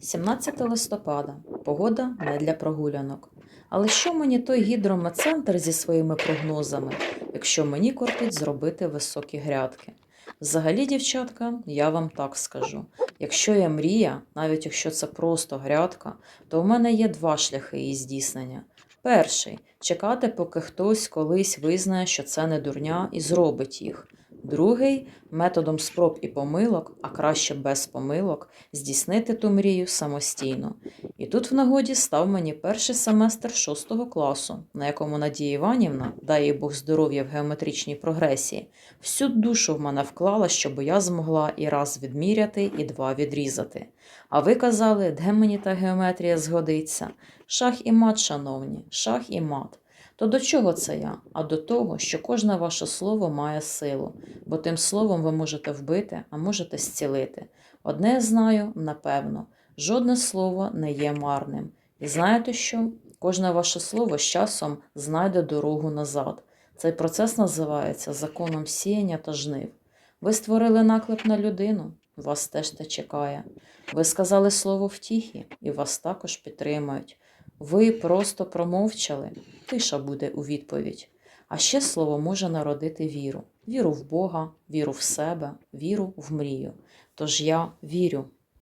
17 листопада. Погода не для прогулянок. Але що мені той гідрометцентр зі своїми прогнозами, якщо мені кортить зробити високі грядки? Взагалі, дівчатка, я вам так скажу. Якщо є мрія, навіть якщо це просто грядка, то в мене є два шляхи її здійснення. Перший чекати, поки хтось колись визнає, що це не дурня, і зробить їх. Другий методом спроб і помилок, а краще без помилок, здійснити ту мрію самостійно. І тут в нагоді став мені перший семестр шостого класу, на якому Надія Іванівна, дай їй Бог здоров'я в геометричній прогресії, всю душу в мене вклала, щоб я змогла і раз відміряти, і два відрізати. А ви казали, де мені та геометрія згодиться? Шах і мат, шановні, шах і мат. То до чого це я? А до того, що кожне ваше слово має силу, бо тим словом ви можете вбити, а можете зцілити. Одне я знаю, напевно, жодне слово не є марним. І знаєте що? Кожне ваше слово з часом знайде дорогу назад. Цей процес називається законом сіяння та жнив. Ви створили наклеп на людину, вас теж те чекає. Ви сказали слово втіхи, і вас також підтримають. Ви просто промовчали, тиша буде у відповідь. А ще слово може народити віру: віру в Бога, віру в себе, віру в мрію. Тож я вірю.